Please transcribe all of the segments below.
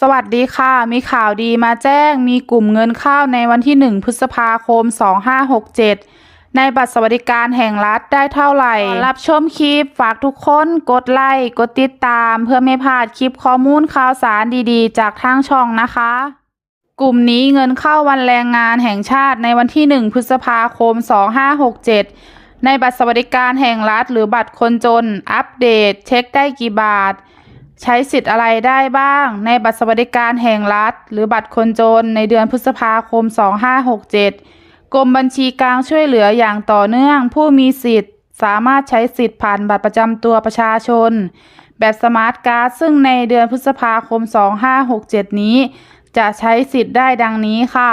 สวัสดีค่ะ มีข่าวดีมาแจ้ง มีกลุ่มเงินเข้าในวันที่ 1 พฤษภาคม 2567 ในบัตรสวัสดิการแห่งรัฐได้เท่าไหร่ รับชมคลิปฝากทุกคนกดไลค์ กดติดตามเพื่อไม่พลาดคลิปข้อมูลข่าวสารดีๆ จากทางช่องนะคะ กลุ่มนี้เงินเข้าวันแรงงานแห่งชาติในวันที่ 1 พฤษภาคม 2567 ในบัตรสวัสดิการแห่งรัฐ หรือบัตรคนจน อัปเดต เช็คได้กี่บาท ใช้สิทธิ์อะไรได้บ้าง ในบัตรสวัสดิการแห่งรัฐ หรือบัตรคนจนในเดือนพฤษภาคม 2567 กรมบัญชีกลางช่วยเหลืออย่างต่อเนื่อง ผู้มีสิทธิ์ สามารถใช้สิทธิ์ผ่านบัตรประจำตัวประชาชน แบบสมาร์ทการ์ดซึ่งในเดือนพฤษภาคม 2567 นี้ จะใช้สิทธิ์ได้ดังนี้ค่ะ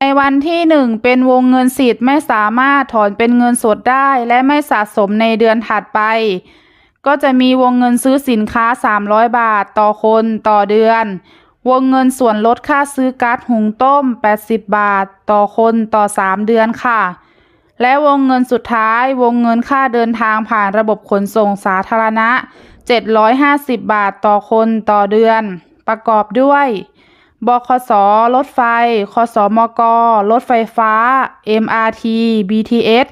ในวันที่ 1 เป็นวงเงินสิทธิ์ไม่สามารถถอนเป็นเงินสดได้ และไม่สะสมในเดือนถัดไป ก็จะมีวงเงินซื้อสินค้า 300 บาทต่อคนต่อเดือน วงเงินส่วนลดค่าซื้อก๊าซหุงต้ม 80 บาท ต่อคนต่อ 3 เดือนค่ะ และวงเงินสุดท้ายวงเงินค่าเดินทางผ่านระบบขนส่งสาธารณะ 750 บาทต่อคนต่อเดือน ประกอบด้วยบคส รถไฟ คสมก รถไฟฟ้า MRT BTS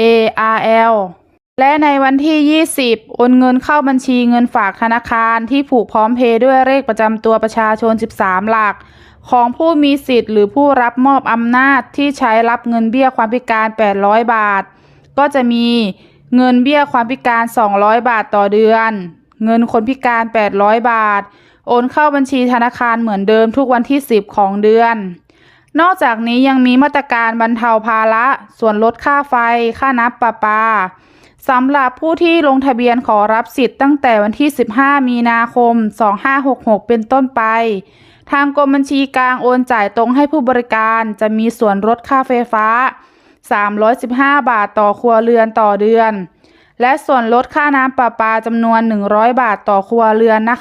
ARL และในวันที่ 20 โอนเงินเข้าบัญชีเงินฝากธนาคารที่ผูกพร้อมเพย์ด้วยเลขประจำตัวประชาชน 13 หลัก ของผู้มีสิทธิ์หรือผู้รับมอบอำนาจที่ใช้รับเงินเบี้ยความพิการ 800 บาท ก็จะมีเงินเบี้ยความพิการ 200 บาทต่อเดือน เงินคนพิการ 800 บาท โอนเข้าบัญชีธนาคารเหมือนเดิมทุกวันที่ 10 ของเดือน นอกจากนี้ยังมีมาตรการบรรเทาภาระ ส่วนลดค่าไฟ ค่าน้ำประปา สำหรับผู้ที่ลงทะเบียนขอรับสิทธิ์ตั้งแต่วันที่ 15 มีนาคม 2566 เป็นต้นไป ทางกรมบัญชีกลางโอนจ่ายตรงให้ผู้บริการจะมีส่วนลดค่าไฟฟ้า 315 บาทต่อครัวเรือนต่อเดือน และส่วนลดค่าน้ำประปาจำนวน 100 บาทต่อครัวเรือนนะคะ